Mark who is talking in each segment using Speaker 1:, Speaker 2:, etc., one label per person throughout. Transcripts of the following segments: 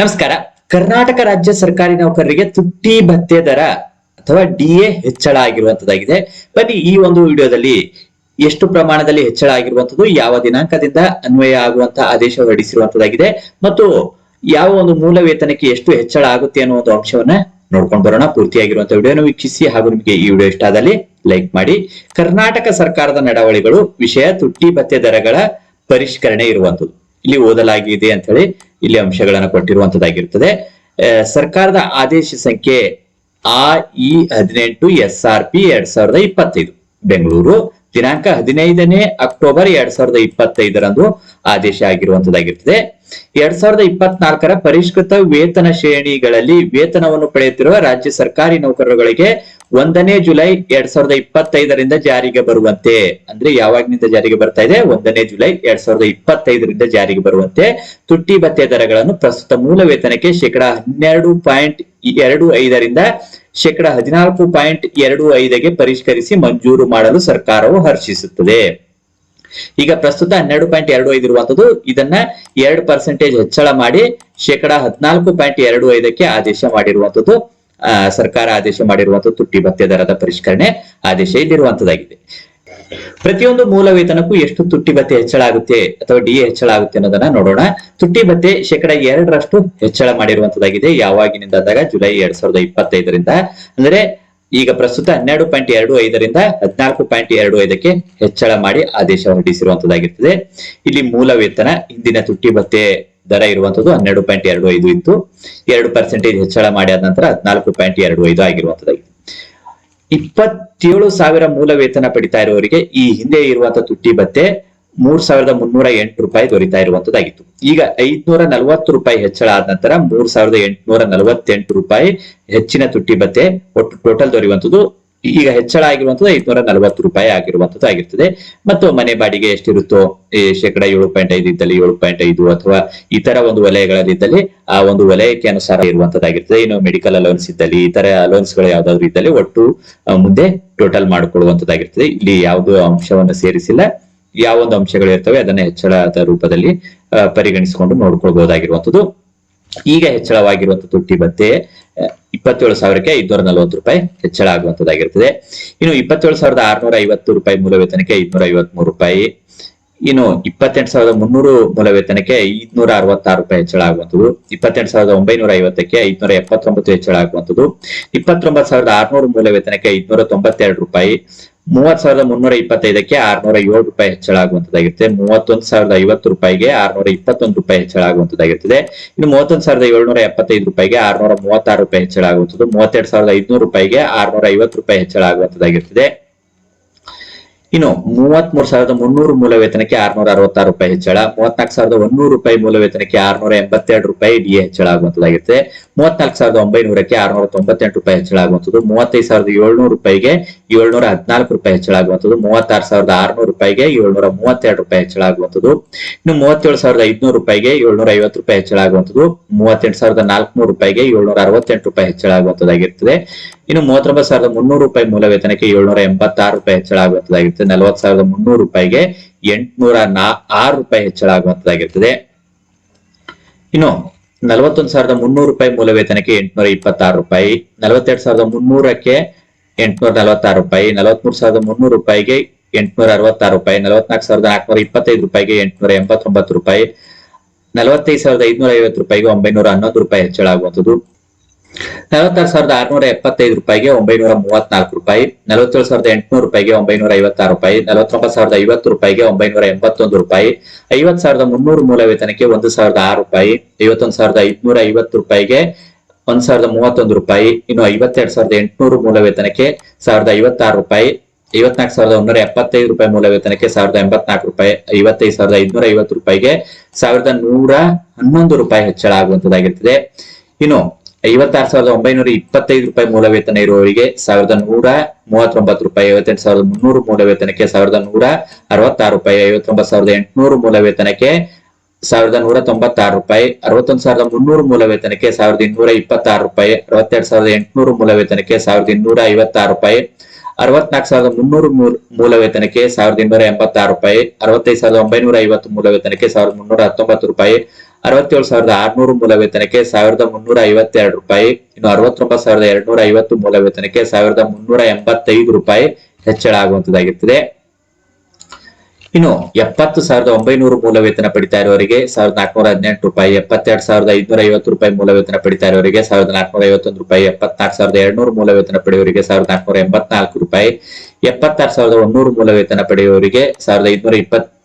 Speaker 1: ನಮಸ್ಕಾರ. ಕರ್ನಾಟಕ ರಾಜ್ಯ ಸರ್ಕಾರಿ ನೌಕರರಿಗೆ ತುಟ್ಟಿ ಭತ್ಯೆ ದರ ಅಥವಾ ಡಿ ಎ ಹೆಚ್ಚಳ ಆಗಿರುವಂತದ್ದಾಗಿದೆ. ಬನ್ನಿ ಈ ಒಂದು ವಿಡಿಯೋದಲ್ಲಿ ಎಷ್ಟು ಪ್ರಮಾಣದಲ್ಲಿ ಹೆಚ್ಚಳ ಆಗಿರುವಂತದ್ದು, ಯಾವ ದಿನಾಂಕದಿಂದ ಅನ್ವಯ ಆಗುವಂತಹ ಆದೇಶ ಹೊರಡಿಸಿರುವಂತದ್ದಾಗಿದೆ ಮತ್ತು ಯಾವ ಒಂದು ಮೂಲ ವೇತನಕ್ಕೆ ಎಷ್ಟು ಹೆಚ್ಚಳ ಆಗುತ್ತೆ ಅನ್ನೋ ಒಂದು ಅಂಶವನ್ನ ನೋಡ್ಕೊಂಡು ಬರೋಣ. ಪೂರ್ತಿಯಾಗಿರುವಂತಹ ವಿಡಿಯೋನ ವೀಕ್ಷಿಸಿ ಹಾಗೂ ನಿಮಗೆ ಈ ವಿಡಿಯೋ ಇಷ್ಟ ಆದಲ್ಲಿ ಲೈಕ್ ಮಾಡಿ. ಕರ್ನಾಟಕ ಸರ್ಕಾರದ ನಡವಳಿಗಳು ವಿಷಯ ತುಟ್ಟಿ ಭತ್ಯೆ ದರಗಳ ಪರಿಷ್ಕರಣೆ ಇರುವಂತದ್ದು. ಇಲ್ಲಿ ಓದಲಾಗಿದೆ ಅಂತ ಹೇಳಿ ಇಲ್ಲಿ ಅಂಶಗಳನ್ನು ಕೊಟ್ಟಿರುವಂತದ್ದಾಗಿರ್ತದೆ ಸರ್ಕಾರದ ಆದೇಶ ಸಂಖ್ಯೆ ಆ ಇ ಹದಿನೆಂಟು ಎಸ್ ಆರ್ ಪಿ ಎರಡ್ ಸಾವಿರದ ಇಪ್ಪತ್ತೈದು. ಬೆಂಗಳೂರು. ದಿನಾಂಕ ಹದಿನೈದನೇ ಅಕ್ಟೋಬರ್ ಎರಡ್ ಸಾವಿರದ ಇಪ್ಪತ್ತೈದರಂದು ಆದೇಶ ಆಗಿರುವಂತದ್ದಾಗಿರ್ತದೆ. ಎರಡ್ ಸಾವಿರದ ಇಪ್ಪತ್ನಾಲ್ಕರ ಪರಿಷ್ಕೃತ ವೇತನ ಶ್ರೇಣಿಗಳಲ್ಲಿ ವೇತನವನ್ನು ಪಡೆಯುತ್ತಿರುವ ರಾಜ್ಯ ಸರ್ಕಾರಿ ನೌಕರರುಗಳಿಗೆ ಒಂದನೇ ಜುಲೈ ಎರಡ್ ಸಾವಿರದ ಇಪ್ಪತ್ತೈದರಿಂದ ಜಾರಿಗೆ ಬರುವಂತೆ, ಅಂದ್ರೆ ಯಾವಾಗಿನಿಂದ ಜಾರಿಗೆ ಬರ್ತಾ ಇದೆ? ಒಂದನೇ ಜುಲೈ ಎರಡ್ ಸಾವಿರದ ಇಪ್ಪತ್ತೈದರಿಂದ ಜಾರಿಗೆ ಬರುವಂತೆ. ತುಟ್ಟಿ ಭತ್ಯೆ ದರಗಳನ್ನು ಪ್ರಸ್ತುತ ಮೂಲ ವೇತನಕ್ಕೆ ಶೇಕಡಾ ಹನ್ನೆರಡು ಪಾಯಿಂಟ್ ಎರಡು ಐದರಿಂದ ಶೇಕಡಾ ಹದಿನಾಲ್ಕು ಪಾಯಿಂಟ್ ಎರಡು ಐದಕ್ಕೆ ಪರಿಷ್ಕರಿಸಿ ಮಂಜೂರು ಮಾಡಲು ಸರ್ಕಾರವು ಹರ್ಷಿಸುತ್ತದೆ. ಈಗ ಪ್ರಸ್ತುತ ಹನ್ನೆರಡು ಪಾಯಿಂಟ್ ಎರಡು ಐದು ಇರುವಂತದ್ದು ಇದನ್ನ ಎರಡು ಪರ್ಸೆಂಟೇಜ್ ಹೆಚ್ಚಳ ಮಾಡಿ ಶೇಕಡ ಹದಿನಾಲ್ಕು ಪಾಯಿಂಟ್ ಎರಡು ಐದಕ್ಕೆ ಆದೇಶ ಮಾಡಿರುವಂತದ್ದು ಸರ್ಕಾರ ಆದೇಶ ಮಾಡಿರುವಂತದ್ದು ತುಟ್ಟಿ ಭತ್ಯೆ ದರದ ಪರಿಷ್ಕರಣೆ ಆದೇಶ ಇಲ್ಲಿರುವಂತದ್ದಾಗಿದೆ ಪ್ರತಿಯೊಂದು ಮೂಲ ವೇತನಕ್ಕೂ ಎಷ್ಟು ತುಟ್ಟಿ ಭತ್ಯೆ ಹೆಚ್ಚಳ ಆಗುತ್ತೆ ಅಥವಾ ಡಿ ಹೆಚ್ಚಳ ಆಗುತ್ತೆ ಅನ್ನೋದನ್ನ ನೋಡೋಣ. ತುಟ್ಟಿ ಭತ್ಯೆ ಶೇಕಡ ಎರಡರಷ್ಟು ಹೆಚ್ಚಳ ಮಾಡಿರುವಂತದ್ದಾಗಿದೆ. ಯಾವಾಗಿನಿಂದ ಅಂದಾಗ ಜುಲೈ ಎರಡ್ ಸಾವಿರದ ಇಪ್ಪತ್ತೈದರಿಂದ. ಅಂದ್ರೆ ಈಗ ಪ್ರಸ್ತುತ ಹನ್ನೆರಡು ಪಾಯಿಂಟ್ ಎರಡು ಐದರಿಂದ ಹದಿನಾಲ್ಕು ಪಾಯಿಂಟ್ ಎರಡು ಐದಕ್ಕೆ ಹೆಚ್ಚಳ ಮಾಡಿ ಆದೇಶ ಹೊರಡಿಸಿರುವಂತದ್ದಾಗಿರ್ತದೆ. ಇಲ್ಲಿ ಮೂಲ ವೇತನ ಹಿಂದಿನ ತುಟ್ಟಿ ಭತ್ಯೆ ದರ ಇರುವಂತದ್ದು ಹನ್ನೆರಡು ಪಾಯಿಂಟ್ ಎರಡು ಐದು ಇತ್ತು. ಎರಡು ಪರ್ಸೆಂಟೇಜ್ ಹೆಚ್ಚಳ ಮಾಡಿ ಆದ ನಂತರ ಹದಿನಾಲ್ಕು ಪಾಯಿಂಟ್ ಎರಡು ಐದು ಆಗಿರುವಂತದ್ದಾಗಿದೆ. ಇಪ್ಪತ್ತೇಳು ಸಾವಿರ ಮೂಲ ವೇತನ ಪಡಿತಾ ಇರುವವರಿಗೆ ಈ ಹಿಂದೆ ಇರುವಂತಹ ತುಟ್ಟಿ ಭತ್ತೆ ಮೂರ್ ಸಾವಿರದ ಮುನ್ನೂರ ಎಂಟು ರೂಪಾಯಿ ದೊರೀತಾ ಇರುವಂತದ್ದಾಗಿತ್ತು. ಈಗ ಐದ್ನೂರ ನಲವತ್ತು ರೂಪಾಯಿ ಹೆಚ್ಚಳ ಆದ ನಂತರ ಮೂರ್ ಸಾವಿರದ ಎಂಟುನೂರ ನಲವತ್ತೆಂಟು ರೂಪಾಯಿ ಹೆಚ್ಚಿನ ತುಟ್ಟಿ ಭತ್ತೆ ಒಟ್ಟು ಟೋಟಲ್ ದೊರೆಯುವಂತದ್ದು ಈಗ ಹೆಚ್ಚಳ ಆಗಿರುವಂತದ್ದು ಐದ್ನೂರ ನಲವತ್ತು ರೂಪಾಯಿ ಆಗಿರುವಂತದ್ದು ಆಗಿರ್ತದೆ. ಮತ್ತು ಮನೆ ಬಾಡಿಗೆ ಎಷ್ಟಿರುತ್ತೋ ಶೇಕಡ ಏಳು ಪಾಯಿಂಟ್ ಐದು ಇದ್ದಲ್ಲಿ ಏಳು ಪಾಯಿಂಟ್ ಐದು ಅಥವಾ ಇತರ ಒಂದು ವಲಯಗಳಲ್ಲಿದ್ದಲ್ಲಿ ಆ ಒಂದು ವಲಯಕ್ಕೆ ಅನುಸಾರ ಇರುವಂತದ್ದಾಗಿರ್ತದೆ ಇನ್ನು ಮೆಡಿಕಲ್ ಅಲೋನ್ಸ್ ಇದ್ದಲ್ಲಿ, ಇತರ ಅಲೋನ್ಸ್ಗಳು ಯಾವ್ದಾದ್ರು ಇದ್ದಲ್ಲಿ ಒಟ್ಟು ಮುಂದೆ ಟೋಟಲ್ ಮಾಡಿಕೊಳ್ಳುವಂತದ್ದಾಗಿರ್ತದೆ ಇಲ್ಲಿ ಯಾವುದೋ ಅಂಶವನ್ನು ಸೇರಿಸಿಲ್ಲ. ಯಾವ ಒಂದು ಅಂಶಗಳು ಇರ್ತವೆ, ಅದನ್ನ ಹೆಚ್ಚಳದ ರೂಪದಲ್ಲಿ ಪರಿಗಣಿಸಿಕೊಂಡು ನೋಡ್ಕೊಳ್ಬಹುದಾಗಿರುವಂತದ್ದು ಈಗ ಹೆಚ್ಚಳವಾಗಿರುವಂತ ತುಟ್ಟಿ ಭತ್ತೆ ಇಪ್ಪತ್ತೇಳು ಸಾವಿರಕ್ಕೆ ಐದ್ನೂರ ನಲವತ್ತು ರೂಪಾಯಿ ಹೆಚ್ಚಳ ಆಗುವಂತದ್ದಾಗಿರ್ತದೆ ಇನ್ನು ಇಪ್ಪತ್ತೇಳು ಸಾವಿರದ ಆರ್ನೂರ ಐವತ್ತು ರೂಪಾಯಿ ಮೂಲ ವೇತನಕ್ಕೆ ಐದ್ನೂರ ಐವತ್ಮೂರು ರೂಪಾಯಿ. ಇನ್ನು ಇಪ್ಪತ್ತೆಂಟು ಸಾವಿರದ ಮುನ್ನೂರು ಮೂಲ ವೇತನಕ್ಕೆ ಐದ್ನೂರ ಅರವತ್ತಾರು ರೂಪಾಯಿ ಹೆಚ್ಚಳ ಆಗುವಂಥದ್ದು. ಇಪ್ಪತ್ತೆಂಟು ಸಾವಿರದ ಒಂಬೈನೂರ ಐವತ್ತಕ್ಕೆ ಐದ್ನೂರ ಎಪ್ಪತ್ತೊಂಬತ್ತು ಹೆಚ್ಚಳ ಆಗುವಂಥದ್ದು. ಇಪ್ಪತ್ತೊಂಬತ್ತು ಸಾವಿರದ ಆರ್ನೂರು ಮೂಲ ವೇತನಕ್ಕೆ ಐದ್ನೂರ ತೊಂಬತ್ತೆರಡು ರೂಪಾಯಿ. ಮೂವತ್ ಸಾವಿರದ ಮುನ್ನೂರ ಇಪ್ಪತ್ತೈದಕ್ಕೆ ಆರ್ನೂರ ಏಳು ರೂಪಾಯಿ ಹೆಚ್ಚಳ ಆಗುವಂತದ್ದಾಗಿರುತ್ತೆ ಮೂವತ್ತೊಂದು ಸಾವಿರದ ಐವತ್ತು ರೂಪಾಯಿಗೆ ಆರ್ನೂರ ಇಪ್ಪತ್ತೊಂದು ರೂಪಾಯಿ ಹೆಚ್ಚಳ ಆಗುವಂತದ್ದಾಗಿರ್ತದೆ. ಇನ್ನು ಮೂವತ್ತೊಂದು ಸಾವಿರದ ಏಳ್ನೂರ ಎಪ್ಪತ್ತೈದು ರೂಪಾಯಿಗೆ ಆರ್ನೂರ ಮೂವತ್ತಾರು ರೂಪಾಯಿ ಹೆಚ್ಚಳ ಆಗುವಂಥದ್ದು ಮೂವತ್ತೆರಡು ಸಾವಿರದ ಐದುನೂರು ರೂಪಾಯಿಗೆ ಆರ್ನೂರ ಐವತ್ತು ರೂಪಾಯಿ ಹೆಚ್ಚಳ ಆಗುವಂತದ್ದಾಗಿರ್ತದೆ. ಇನ್ನು ಮೂವತ್ತ್ ಮೂರು ಸಾವಿರದ ಮುನ್ನೂರು ಮೂಲ ವೇತನಕ್ಕೆ ಆರ್ನೂರ ಅರವತ್ತಾರು ರೂಪಾಯಿ ಹೆಚ್ಚಳ ಮೂವತ್ನಾಲ್ಕು ಸಾವಿರದ ಒಂದೂರು ರೂಪಾಯಿ ಮೂಲ ವೇತನಕ್ಕೆ ಆರ್ನೂರ ಎಂಬತ್ತೆರಡು ರೂಪಾಯಿ ಡಿ ಹೆಚ್ಚಳ ಆಗುವಂತದ್ದಾಗಿರುತ್ತೆ ಮೂವತ್ನಾಲ್ಕು ಸಾವಿರದ ಒಂಬೈನೂರಕ್ಕೆ ಆರ್ನೂರ ತೊಂಬತ್ತೆಂಟು ರೂಪಾಯಿ ಹೆಚ್ಚಳ ಆಗುವಂಥದ್ದು ಮೂವತ್ತೈದು ಸಾವಿರದ ಏಳ್ನೂರು ರೂಪಾಯಿಗೆ ಏಳ್ನೂರ ಹದಿನಾಲ್ಕು ರೂಪಾಯಿ ಹೆಚ್ಚಳ ಆಗುವಂಥದ್ದು ಮೂವತ್ತಾರು ಸಾವಿರದ ಆರ್ನೂರು ರೂಪಾಯಿಗೆ ಏಳ್ನೂರ ಮೂವತ್ತೆರಡು ರೂಪಾಯಿ ಹೆಚ್ಚಳ ಆಗುವಂಥದ್ದು ಇನ್ನು ಮೂವತ್ತೇಳು ಸಾವಿರದ ಐದುನೂರು ರೂಪಾಯಿಗೆ ಏಳ್ನೂರ ಐವತ್ತು ರೂಪಾಯಿ ಹೆಚ್ಚಳ ಆಗುವಂಥದ್ದು ಮೂವತ್ತೆಂಟು ಸಾವಿರದ ನಾಲ್ಕುನೂರು ರೂಪಾಯಿಗೆ ಏಳ್ನೂರ ಅರವತ್ತೆಂಟು ರೂಪಾಯಿ ಹೆಚ್ಚಳ ಆಗುವಂತದ್ದಾಗಿರ್ತದೆ ಇನ್ನು ಮೂವತ್ತೊಂಬತ್ತು ಸಾವಿರದ ಮುನ್ನೂರು ರೂಪಾಯಿ ಮೂಲ ವೇತನಕ್ಕೆ ಏಳ್ನೂರ ಎಂಬತ್ತಾರು ರೂಪಾಯಿ ಹೆಚ್ಚಳ ಆಗುವಂಥದ್ದಾಗಿರ್ತದೆ ನಲವತ್ತು ಸಾವಿರದ ಮುನ್ನೂರು ರೂಪಾಯಿಗೆ ಎಂಟುನೂರ ನಾ ಆರು ರೂಪಾಯಿ ಹೆಚ್ಚಳ ಆಗುವಂತದ್ದಾಗಿರ್ತದೆ ಇನ್ನು ನಲವತ್ತೊಂದು ಸಾವಿರದ ಮುನ್ನೂರು ರೂಪಾಯಿ ಮೂಲ ವೇತನಕ್ಕೆ ಎಂಟುನೂರ ಇಪ್ಪತ್ತಾರು ರೂಪಾಯಿ. ನಲವತ್ತೆರಡು ಸಾವಿರದ ಮುನ್ನೂರಕ್ಕೆ ಎಂಟುನೂರ ನಲವತ್ತಾರು ರೂಪಾಯಿ. ನಲವತ್ಮೂರು ಸಾವಿರದ ಮುನ್ನೂರು ರೂಪಾಯಿಗೆ ಎಂಟುನೂರ ಅರವತ್ತಾರು ರೂಪಾಯಿ. ನಲವತ್ನಾಲ್ಕು ಸಾವಿರದ ನಾಲ್ಕುನೂರ ಇಪ್ಪತ್ತೈದು ರೂಪಾಯಿಗೆ ಎಂಟುನೂರ ಎಂಬತ್ತೊಂಬತ್ತು ರೂಪಾಯಿ. ನಲವತ್ತೈದು ಸಾವಿರದ ಐದುನೂರ ಐವತ್ತು ರೂಪಾಯಿಗೆ ಒಂಬೈನೂರ ಹನ್ನೊಂದು ರೂಪಾಯಿ ಹೆಚ್ಚಳ ಆಗುವಂಥದ್ದು ನಲವತ್ತಾರು ಸಾವಿರದ ಆರ್ನೂರ ಎಪ್ಪತ್ತೈದು ರೂಪಾಯಿಗೆ ಒಂಬೈನೂರ ಮೂವತ್ನಾಲ್ಕು ರೂಪಾಯಿ, ನಲವತ್ತೇಳು ಸಾವಿರದ ಎಂಟುನೂರು ರೂಪಾಯಿಗೆ ಒಂಬೈನೂರ ಐವತ್ತಾರು ರೂಪಾಯಿ, ನಲವತ್ತೊಂಬತ್ತು ಸಾವಿರದ ಐವತ್ತು ರೂಪಾಯಿಗೆ ಒಂಬೈನೂರ ಎಂಬತ್ತೊಂದು ರೂಪಾಯಿ ಐವತ್ ಸಾವಿರದ ಮುನ್ನೂರು ಮೂಲ ವೇತನಕ್ಕೆ ಒಂದು ಸಾವಿರದ ಆರು ರೂಪಾಯಿ, ಐವತ್ತೊಂದು ಸಾವಿರದ ಐದ್ನೂರ ಐವತ್ತು ರೂಪಾಯಿಗೆ ಒಂದ್ ಸಾವಿರದ ಮೂವತ್ತೊಂದು ರೂಪಾಯಿ, ಇನ್ನು ಐವತ್ತೆರಡು ಸಾವಿರದ ಎಂಟುನೂರು ಮೂಲ ವೇತನಕ್ಕೆ ಸಾವಿರದ ಐವತ್ತಾರು ರೂಪಾಯಿ, ಐವತ್ನಾಲ್ಕು ಸಾವಿರದ ಒಂದೂರ ಎಪ್ಪತ್ತೈದು ರೂಪಾಯಿ ಮೂಲ ವೇತನಕ್ಕೆ ಸಾವಿರದ ಎಂಬತ್ನಾಲ್ಕು ರೂಪಾಯಿ, ಐವತ್ತೈದು ಸಾವಿರದ ಐದ್ನೂರ ಐವತ್ತು ರೂಪಾಯಿಗೆ ಸಾವಿರದ ನೂರ ಹನ್ನೊಂದು ರೂಪಾಯಿ ಹೆಚ್ಚಳ ಆಗುವಂತದ್ದಾಗಿರ್ತದೆ. ಇನ್ನು ಐವತ್ತಾರು ಸಾವಿರದ ಒಂಬೈನೂರ ಇಪ್ಪತ್ತೈದು ರೂಪಾಯಿ ಮೂಲ ವೇತನ ಇರುವವರಿಗೆ ಸಾವಿರದ ನೂರ ಮೂವತ್ತೊಂಬತ್ತು ರೂಪಾಯಿ, ಐವತ್ತೆಂಟು ಸಾವಿರದ ಮುನ್ನೂರು ಮೂಲ ವೇತನಕ್ಕೆ ಸಾವಿರದ ನೂರ ಅರವತ್ತಾರು ರೂಪಾಯಿ, ಐವತ್ತೊಂಬತ್ತು ಸಾವಿರದ ಎಂಟುನೂರು ಮೂಲ ವೇತನಕ್ಕೆ ಸಾವಿರದ ನೂರ ತೊಂಬತ್ತಾರು ರೂಪಾಯಿ, ಅರವತ್ತೊಂದು ಸಾವಿರದ ಮುನ್ನೂರು ಮೂಲ ವೇತನಕ್ಕೆ ಸಾವಿರದ ಇನ್ನೂರ ಇಪ್ಪತ್ತಾರು ರೂಪಾಯಿ, ಅರವತ್ತೆರಡು ಸಾವಿರದ ಎಂಟುನೂರು ಮೂಲ ವೇತನಕ್ಕೆ ಸಾವಿರದ ಇನ್ನೂರ ಐವತ್ತಾರು ರೂಪಾಯಿ, ಅರವತ್ನಾಲ್ಕು ಸಾವಿರದ ಮುನ್ನೂರು ಮೂಲ- ಮೂಲ ವೇತನಕ್ಕೆ ಸಾವಿರದ ಇನ್ನೂರ ಎಂಬತ್ತಾರು ರೂಪಾಯಿ, ಅರವತ್ತೈದು ಸಾವಿರದ ಒಂಬೈನೂರ ಐವತ್ತು ಮೂಲ ವೇತನಕ್ಕೆ ಸಾವಿರದ ಮುನ್ನೂರ ಹತ್ತೊಂಬತ್ತು ರೂಪಾಯಿ ಅರವತ್ತೇಳು ಸಾವಿರದ ಆರ್ನೂರು ಮೂಲ ವೇತನಕ್ಕೆ ಸಾವಿರದ ಮುನ್ನೂರ ಐವತ್ತೆರಡು ರೂಪಾಯಿ, ಇನ್ನು ಅರವತ್ತೊಂಬತ್ತು ಸಾವಿರದ ಎರಡ್ನೂರ ಐವತ್ತು ಮೂಲ ವೇತನಕ್ಕೆ ಸಾವಿರದ ಮುನ್ನೂರ ಎಂಬತ್ತೈದು ರೂಪಾಯಿ ಹೆಚ್ಚಳ ಆಗುವಂತದ್ದಾಗಿರ್ತದೆ ಇನ್ನು ಎಪ್ಪತ್ತು ಸಾವಿರದ ಒಂಬೈನೂರು ಮೂಲ ವೇತನ ಪಡಿತಾ ಇರುವವರಿಗೆ ಸಾವಿರದ ನಾಲ್ಕುನೂರ ಹದಿನೆಂಟು ರೂಪಾಯಿ, ಎಪ್ಪತ್ತೆರಡು ಸಾವಿರದ ಐದುನೂರ ಐವತ್ತು ರೂಪಾಯಿ ಮೂಲ ವೇತನ ಪಡಿತಾ ಇರುವವರಿಗೆ ಸಾವಿರದ ನಾಲ್ಕುನೂರ ಐವತ್ತೊಂದು ರೂಪಾಯಿ ಎಪ್ಪತ್ನಾಲ್ಕು ಸಾವಿರದ ಎರಡ್ನೂರು ಮೂಲ ವೇತನ ಪಡೆಯುವವರಿಗೆ ಸಾವಿರದ ನಾಲ್ಕುನೂರ ಎಂಬತ್ನಾಲ್ಕು ರೂಪಾಯಿ, ಎಪ್ಪತ್ತಾರು ಸಾವಿರದ ಒಂದೂರು ಮೂಲ ವೇತನ ಪಡೆಯುವವರಿಗೆ ಸಾವಿರದ ಐದುನೂರ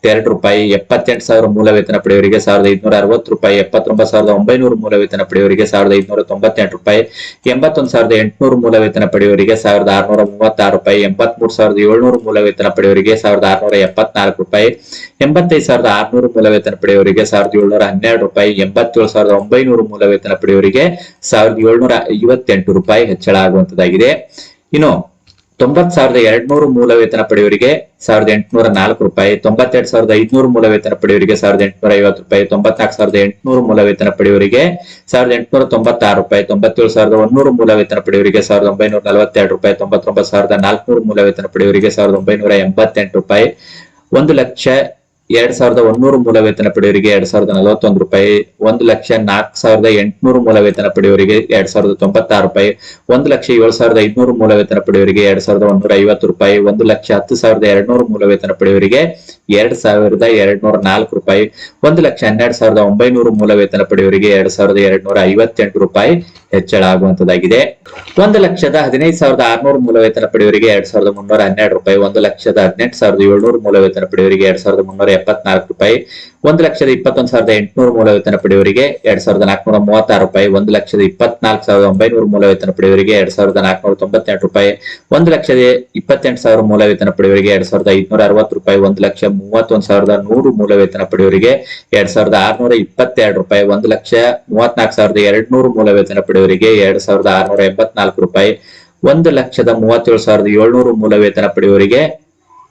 Speaker 1: ಇಪ್ಪತ್ತೆರಡು ರೂಪಾಯಿ, ಎಪ್ಪತ್ತೆಂಟು ಸಾವಿರ ಮೂಲ ವೇತನ ಪಡೆಯವರಿಗೆ ಸಾವಿರದ ಐದುನೂರ ಅರವತ್ತು ರೂಪಾಯಿ, ಎಪ್ಪತ್ತೊಂಬತ್ತು ಸಾವಿರದ ಒಂಬೈನೂರು ಮೂಲ ವೇತನ ಪಡೆಯವರಿಗೆ ಸಾವಿರದ ಐದುನೂರ ತೊಂಬತ್ತೆಂಟು ರೂಪಾಯಿ, ಎಂಬತ್ತೊಂದು ಸಾವಿರದ ಎಂಟುನೂರು ಮೂಲ ವೇತನ ಪಡೆಯವರಿಗೆ ಸಾವಿರದ ಆರುನೂರ ಮೂವತ್ತಾರು ರೂಪಾಯಿ, ಎಂಬತ್ಮೂರು ಸಾವಿರದ ಏಳ್ನೂರು ಮೂಲ ವೇತನ ಪಡೆಯವರಿಗೆ ಸಾವಿರದ ಆರುನೂರ ಎಪ್ಪತ್ನಾಲ್ಕು ರೂಪಾಯಿ, ಎಂಬತ್ತೈದು ಸಾವಿರದ ಆರುನೂರು ಮೂಲ ವೇತನ ಪಡೆಯವರಿಗೆ ಸಾವಿರದ ಏಳ್ನೂರ ಹನ್ನೆರಡು ರೂಪಾಯಿ, ಎಂಬತ್ತೇಳು ಸಾವಿರದ ಒಂಬೈನೂರು ಮೂಲ ವೇತನ ಪಡೆಯವರಿಗೆ ಸಾವಿರದ ಏಳ್ನೂರ ಐವತ್ತೆಂಟು ರೂಪಾಯಿ ಹೆಚ್ಚಳ ಆಗುವಂತದ್ದಾಗಿದೆ ಇನ್ನು ತೊಂಬತ್ ಸಾವಿರದ ಎರಡ್ನೂರು ಮೂಲ ವೇತನ ಪಡೆಯವರಿಗೆ ಸಾವಿರದ ಎಂಟುನೂರ ನಾಲ್ಕು ರೂಪಾಯಿ, ತೊಂಬತ್ತೆರಡು ಸಾವಿರದ ಐದುನೂರು ಮೂಲ ವೇತನ ಪಡೆಯವರಿಗೆ ಸಾವಿರದ ಎಂಟುನೂರ ಐವತ್ತು ರೂಪಾಯಿ, ತೊಂಬತ್ನಾಲ್ಕು ಸಾವಿರದ ಎಂಟುನೂರು ಮೂಲ ವೇತನ ಪಡೆಯವರಿಗೆ ಸಾವಿರದ ಎಂಟುನೂರ ತೊಂಬತ್ತಾರು ರೂಪಾಯಿ, ತೊಂಬತ್ತೇಳು ಸಾವಿರದ ಒಂದೂರು ಮೂಲ ವೇತನ ಪಡೆಯವರಿಗೆ ಸಾವಿರದ ಒಂಬೈನೂರ ನಲವತ್ತೆರಡು ರೂಪಾಯಿ, ತೊಂಬತ್ತೊಂಬತ್ತು ಸಾವಿರದ ನಾಲ್ಕುನೂರು ಮೂಲ ವೇತನ ಪಡೆಯವರಿಗೆ ಸಾವಿರದ ಒಂಬೈನೂರ ಎಂಬತ್ತೆಂಟು ರೂಪಾಯಿ. ಒಂದು ಲಕ್ಷ ಎರಡ್ ಸಾವಿರದ ಒಂದೂರು ಮೂಲ ವೇತನ ಪಡೆಯುವರಿಗೆ ಎರಡ್ ಸಾವಿರದ ನಲವತ್ತೊಂದು ರೂಪಾಯಿ, ಒಂದು ಲಕ್ಷ ನಾಲ್ಕು ಸಾವಿರದ ಎಂಟುನೂರು ಮೂಲ ವೇತನ ಪಡೆಯುವರಿಗೆ ಎರಡ್ ಸಾವಿರದ ತೊಂಬತ್ತಾರು ರೂಪಾಯಿ, ಒಂದು ಲಕ್ಷ ಏಳು ಸಾವಿರದ ಐದುನೂರು ಮೂಲ ವೇತನ ಪಡೆಯುವರಿಗೆ ಎರಡ್ ಸಾವಿರದ ಒಂದೂರ ಐವತ್ತು ರೂಪಾಯಿ, ಒಂದು ಲಕ್ಷ ಹತ್ತು ಸಾವಿರದ ಎರಡ್ನೂರು ಮೂಲ ವೇತನ ಪಡೆಯುವರಿಗೆ ಎರಡ್ ಸಾವಿರದ ಎರಡ್ನೂರ ನಾಲ್ಕು ರೂಪಾಯಿ, ಒಂದು ಲಕ್ಷ ಹನ್ನೆರಡು ಸಾವಿರದ ಒಂಬೈನೂರು ಮೂಲ ವೇತನ ಪಡೆಯುವರಿಗೆ ಎರಡ್ ಸಾವಿರದ ಎರಡ್ನೂರ ಐವತ್ತೆಂಟು ರೂಪಾಯಿ ಹೆಚ್ಚಳ ಆಗುವಂತದ್ದಾಗಿದೆ ಒಂದು ಲಕ್ಷದ ಹದಿನೈದು ಸಾವಿರದ ಆರ್ನೂರು ಮೂಲ ವೇತನ ಪಡೆಯುವರಿಗೆ ಎರಡ್ ಸಾವಿರದ ಮುನ್ನೂರ ಹನ್ನೆರಡು ರೂಪಾಯಿ, ಒಂದು ಲಕ್ಷದ ಹದಿನೆಂಟು ಸಾವಿರದ ಏಳ್ನೂರು ಮೂಲ ವೇತನ ಪಡೆಯುವರಿಗೆ ಎರಡ್ ಸಾವಿರದ ಮುನ್ನೂರ ಎಪ್ಪತ್ನಾಲ್ಕು ರೂಪಾಯಿ ಒಂದು ಲಕ್ಷದ ಇಪ್ಪತ್ತೊಂದು ಸಾವಿರದ ಎಂಟುನೂರು ಮೂಲ ವೇತನ ಪಡೆಯುವರಿಗೆ ಎರಡ್ ಸಾವಿರದ ನಾಲ್ಕುನೂರ ಮೂವತ್ತಾರು ರೂಪಾಯಿ, ಒಂದು ಲಕ್ಷದ ಇಪ್ಪತ್ನಾಲ್ಕು ಸಾವಿರದ ಒಂಬೈನೂರು ಮೂಲ ವೇತನ ಪಡೆಯುವರಿಗೆ ಎರಡ್ ಸಾವಿರದ ನಾಲ್ಕುನೂರ ತೊಂಬತ್ತೆಂಟು ರೂಪಾಯಿ, ಒಂದು ಲಕ್ಷದ ಇಪ್ಪತ್ತೆಂಟು ಸಾವಿರ ಮೂಲ ವೇತನ ಪಡೆಯುವರಿಗೆ ಎರಡ್ ಸಾವಿರದ ಐದುನೂರ ಅರವತ್ತು ರೂಪಾಯಿ, ಒಂದು ಲಕ್ಷ ಮೂವತ್ತೊಂದು ಸಾವಿರದ ನೂರು ಮೂಲ ವೇತನ ಪಡೆಯುವರಿಗೆ ಎರಡ್ ಸಾವಿರದ ಆರುನೂರ ಇಪ್ಪತ್ತೆರಡು ರೂಪಾಯಿ, ಒಂದು ಲಕ್ಷ ಮೂವತ್ನಾಲ್ಕು ಸಾವಿರದ ಎರಡ್ನೂರು ಮೂಲ ವೇತನ ಪಡೆಯುವರಿಗೆ ಎರಡ್ ಸಾವಿರದ ಆರುನೂರ ಎಂಬತ್ನಾಲ್ಕು ರೂಪಾಯಿ, ಒಂದು ಲಕ್ಷದ ಮೂವತ್ತೇಳು ಸಾವಿರದ ಏಳ್ನೂರು ಮೂಲ ವೇತನ ಪಡೆಯುವರಿಗೆ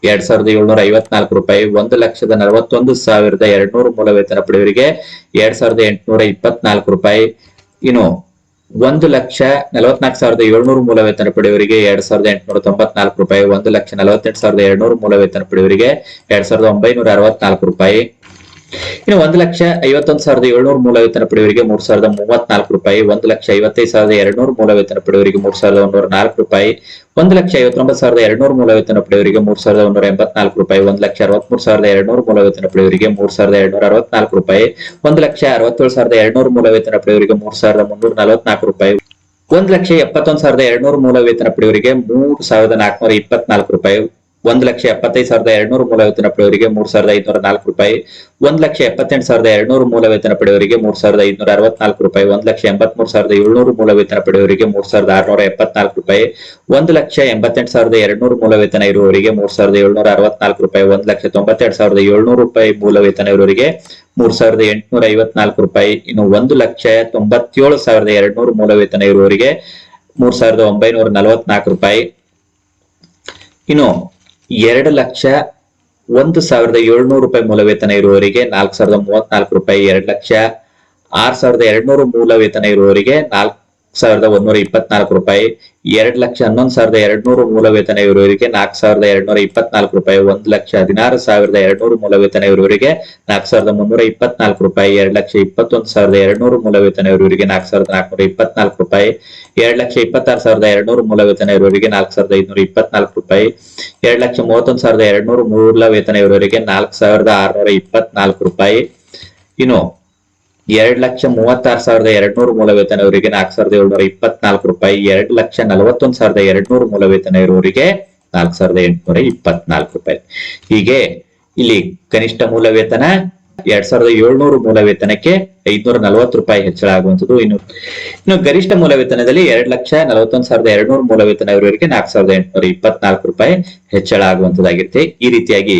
Speaker 1: ಎರಡ್ ಸಾವಿರದ ಏಳ್ನೂರ ಐವತ್ನಾಲ್ಕು ರೂಪಾಯಿ, ಒಂದು ಲಕ್ಷದ ನಲವತ್ತೊಂದು ಸಾವಿರದ ಎರಡ್ನೂರು ಮೂಲ ವೇತನ ಪಡೆಯುವರಿಗೆ ಎರಡ್ ಸಾವಿರದ ಎಂಟುನೂರ ಇಪ್ಪತ್ನಾಲ್ಕು ರೂಪಾಯಿ. ಇನ್ನು ಒಂದು ಲಕ್ಷ ನಲವತ್ನಾಲ್ಕು ಸಾವಿರದ ಏಳ್ನೂರು ಮೂಲ ವೇತನ ಪಡೆಯುವರಿಗೆ ಎರಡ್ ಸಾವಿರದ ಎಂಟುನೂರ ತೊಂಬತ್ನಾಲ್ಕು ರೂಪಾಯಿ, ಒಂದು ಲಕ್ಷ ನಲವತ್ತೆಂಟು ಸಾವಿರದ ಎರಡ್ನೂರು ಮೂಲ ವೇತನ ಪಡೆಯುವರಿಗೆ ಎರಡ್ ಸಾವಿರದ ಒಂಬೈನೂರ ಅರವತ್ನಾಲ್ಕು ರೂಪಾಯಿ. ಇನ್ನು ಒಂದು ಲಕ್ಷ ಐವತ್ತೊಂದು ಸಾವಿರದ ಏಳ್ನೂರು ಮೂಲ ವೇತನ ಪಡೆಯುವರಿಗೆ ಮೂರ್ ಸಾವಿರದ ಮೂವತ್ನಾಲ್ಕು ರೂಪಾಯಿ, ಒಂದು ಲಕ್ಷ ಐವತ್ತೈದು ಸಾವಿರದ ಎರಡ್ನೂರು ಮೂಲ ವೇತನ ಪಡೆಯುವರಿಗೆ ಮೂರ್ ಸಾವಿರದ ಒಂದೂರ ನಾಲ್ಕು ರೂಪಾಯಿ, ಒಂದು ಲಕ್ಷ ಐವತ್ತೊಂಬತ್ತು ಸಾವಿರದ ಎರಡ್ನೂರು ಮೂಲ ವೇತನ ಪಡೆಯುವರಿಗೆ ಮೂರ್ ಸಾವಿರದ ಒಂದೂರ ಎಂಬತ್ನಾಲ್ಕು ರೂಪಾಯಿ, ಒಂದು ಲಕ್ಷ ಅರವತ್ಮೂರು ಸಾವಿರದ ಎರಡ್ನೂರು ಮೂಲ ವೇತನ ಪಡೆಯುವರಿಗೆ ಮೂರ್ ಸಾವಿರದ ಎರಡ್ನೂರ ಅರವತ್ನಾಲ್ಕು ರೂಪಾಯಿ, ಒಂದು ಲಕ್ಷ ಅರವತ್ತೇಳು ಸಾವಿರದ ಎರಡ್ನೂರು ಮೂಲ ವೇತನ ಪಡೆಯುವರಿಗೆ ಮೂರ್ ಸಾವಿರದ ಮುನ್ನೂರ ನಲವತ್ನಾಲ್ಕು ರೂಪಾಯಿ, ಒಂದ್ ಲಕ್ಷ ಎಪ್ಪತ್ತೊಂದು ಸಾವಿರದ ಎರಡ್ನೂರು ಮೂಲ ವೇತನ ಪಡೆಯುವರಿಗೆ ಮೂರು ಸಾವಿರದ ನಾಲ್ಕುನೂರ ಇಪ್ಪತ್ನಾಲ್ಕು ರೂಪಾಯಿ ಒಂದ್ ಲಕ್ಷ ಎಪ್ಪತ್ತೈದು ಸಾವಿರದ ಎರಡ್ನೂರು ಮೂಲ ವೇತನ ಪಡೆಯವರಿಗೆ ಮೂರ್ ಸಾವಿರದ ಐದುನೂರ ನಾಲ್ಕು ರೂಪಾಯಿ, ಒಂದ್ ಲಕ್ಷ ಎಪ್ಪತ್ತೆಂಟು ಸಾವಿರದ ಎರಡ್ನೂರು ಮೂಲ ವೇತನ ಪಡೆಯವರಿಗೆ ಮೂರ್ ಸಾವಿರದ ಐದುನೂರ ಅರವತ್ನಾಲ್ಕು ರೂಪಾಯಿ, ಒಂದ್ ಲಕ್ಷ ಎಂಬತ್ಮೂರು ಸಾವಿರದ ಏಳ್ನೂರು ಮೂಲ ವೇತನ ಪಡೆಯವರಿಗೆ ಮೂರ್ ಸಾವಿರದ ಆರ್ನೂರ ಎಪ್ಪತ್ನಾಲ್ಕು ರೂಪಾಯಿ, ಒಂದು ಲಕ್ಷ ಎಂಬತ್ತೆಂಟು ಸಾವಿರದ ಎರಡ್ನೂರು ಮೂಲ ವೇತನ ಇರುವವರಿಗೆ ಮೂರ್ ಸಾವಿರದ ಏಳ್ನೂರ ಅರವತ್ನಾಲ್ಕು ರೂಪಾಯಿ, ಒಂದ್ ಲಕ್ಷ ತೊಂಬತ್ತೆರಡು ಸಾವಿರದ ಏಳ್ನೂರು ರೂಪಾಯಿ ಮೂಲ ವೇತನ ಇರುವವರಿಗೆ ಮೂರ್ ಸಾವಿರದ ಎಂಟುನೂರ ಐವತ್ನಾಲ್ಕು ರೂಪಾಯಿ, ಇನ್ನು ಒಂದು ಲಕ್ಷ ತೊಂಬತ್ತೇಳು ಸಾವಿರದ ಎರಡ್ನೂರು ಮೂಲ ವೇತನ ಇರುವವರಿಗೆ ಮೂರ್ ಸಾವಿರದ ಒಂಬೈನೂರ ನಲವತ್ನಾಲ್ಕು ರೂಪಾಯಿ. ಇನ್ನು ಎರಡು ಲಕ್ಷ ಒಂದು ಸಾವಿರದ ಏಳ್ನೂರು ರೂಪಾಯಿ ಮೂಲ ವೇತನ ಇರುವವರಿಗೆ ನಾಲ್ಕು ಸಾವಿರದ ಮೂವತ್ನಾಲ್ಕು ರೂಪಾಯಿ, ಎರಡು ಲಕ್ಷ ಆರ್ ಸಾವಿರದ ಎರಡ್ನೂರು ಮೂಲ ವೇತನ ಇರುವವರಿಗೆ ನಾಲ್ಕು ಸಾವಿರದ ಒಂದೂರ ಇಪ್ಪತ್ನಾಲ್ಕು ರೂಪಾಯಿ. ಎರಡ್ ಲಕ್ಷ ಹನ್ನೊಂದು ಸಾವಿರದ ಎರಡ್ನೂರು ಮೂಲ ವೇತನ ಇರುವವರಿಗೆ ನಾಲ್ಕು ಸಾವಿರದ ಎರಡ್ನೂರ ಇಪ್ಪತ್ನಾಲ್ಕು ರೂಪಾಯಿ. ಒಂದು ಲಕ್ಷ ಹದಿನಾರು ಸಾವಿರದ ಎರಡ್ನೂರು ಮೂಲ ವೇತನ ಇರುವವರಿಗೆ ನಾಲ್ಕು ಸಾವಿರದ ಮುನ್ನೂರ ಇಪ್ಪತ್ನಾಲ್ಕು ರೂಪಾಯಿ. ಎರಡ್ ಲಕ್ಷ ಇಪ್ಪತ್ತೊಂದು ಸಾವಿರದ ಎರಡ್ನೂರು ಮೂಲ ವೇತನ ಇರುವವರಿಗೆ ನಾಲ್ಕು ಸಾವಿರದ ನಾಲ್ಕುನೂರ ಇಪ್ಪತ್ನಾಲ್ಕು ರೂಪಾಯಿ. ಎರಡ್ ಲಕ್ಷ ಇಪ್ಪತ್ತಾರು ಸಾವಿರದ ಎರಡ್ನೂರು ಮೂಲ ವೇತನ ಇರುವವರಿಗೆ ನಾಲ್ಕು ಸಾವಿರದ ಐದುನೂರ ಇಪ್ಪತ್ನಾಲ್ಕು ರೂಪಾಯಿ. ಎರಡ್ ಲಕ್ಷ ಮೂವತ್ತೊಂದು ಸಾವಿರದ ಎರಡ್ನೂರು ಮೂಲ ವೇತನ ಇರುವವರಿಗೆ ನಾಲ್ಕು ಸಾವಿರದ ಆರ್ನೂರ ಇಪ್ಪತ್ನಾಲ್ಕು ರೂಪಾಯಿ. ಇನ್ನು ಎರಡ್ ಲಕ್ಷ ಮೂವತ್ತಾರು ಸಾವಿರದ ಎರಡ್ನೂರು ಮೂಲ ವೇತನ ಇವರಿಗೆ ನಾಲ್ಕು ಸಾವಿರದ ಏಳ್ನೂರ ಇಪ್ಪತ್ನಾಲ್ಕು ರೂಪಾಯಿ, ಎರಡ್ ಲಕ್ಷ ನಲವತ್ತೊಂದು ಸಾವಿರದ ಎರಡ್ನೂರು ಮೂಲ ವೇತನ ಇರುವವರಿಗೆ ನಾಲ್ಕು ಸಾವಿರದ ಎಂಟುನೂರ ಇಪ್ಪತ್ನಾಲ್ಕು ರೂಪಾಯಿ. ಹೀಗೆ ಇಲ್ಲಿ ಕನಿಷ್ಠ ಮೂಲ ವೇತನ ಎರಡ್ ಸಾವಿರದ ಏಳ್ನೂರು ಮೂಲ ವೇತನಕ್ಕೆ ಐದ್ನೂರ ನಲವತ್ತು ರೂಪಾಯಿ ಹೆಚ್ಚಳ ಆಗುವಂತದ್ದು ಇನ್ನು ಇನ್ನು ಗರಿಷ್ಠ ಮೂಲ ವೇತನದಲ್ಲಿ ಎರಡ್ ಲಕ್ಷ ನಲವತ್ತೊಂದು ಸಾವಿರದ ಎರಡ್ನೂರು ಮೂಲ ವೇತನ ಇರುವವರಿಗೆ ನಾಲ್ಕು ಸಾವಿರದ ಎಂಟುನೂರ ಇಪ್ಪತ್ನಾಲ್ಕು ರೂಪಾಯಿ ಹೆಚ್ಚಳ ಆಗುವಂತದ್ದಾಗಿರುತ್ತೆ ಈ ರೀತಿಯಾಗಿ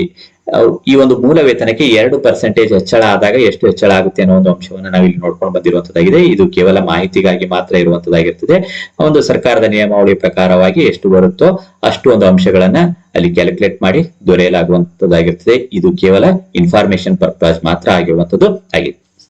Speaker 1: ಈ ಒಂದು ಮೂಲ ವೇತನಕ್ಕೆ ಎರಡು ಪರ್ಸೆಂಟೇಜ್ ಹೆಚ್ಚಳ ಆದಾಗ ಎಷ್ಟು ಹೆಚ್ಚಳ ಆಗುತ್ತೆ ಅನ್ನೋ ಒಂದು ಅಂಶವನ್ನು ನಾವು ಇಲ್ಲಿ ನೋಡ್ಕೊಂಡು ಬಂದಿರುವಂತದ್ದಾಗಿದೆ. ಇದು ಕೇವಲ ಮಾಹಿತಿಗಾಗಿ ಮಾತ್ರ ಇರುವಂತದ್ದಾಗಿರ್ತದೆ. ಒಂದು ಸರ್ಕಾರದ ನಿಯಮಾವಳಿ ಪ್ರಕಾರವಾಗಿ ಎಷ್ಟು ಬರುತ್ತೋ ಅಷ್ಟು ಒಂದು ಅಂಶಗಳನ್ನ ಅಲ್ಲಿ ಕ್ಯಾಲ್ಕುಲೇಟ್ ಮಾಡಿ ದೊರೆಯಲಾಗುವಂತದ್ದಾಗಿರ್ತದೆ. ಇದು ಕೇವಲ ಇನ್ಫಾರ್ಮೇಶನ್ ಪರ್ಪಸ್ ಮಾತ್ರ ಆಗಿರುವಂತದ್ದು. ಆಗಿದೆ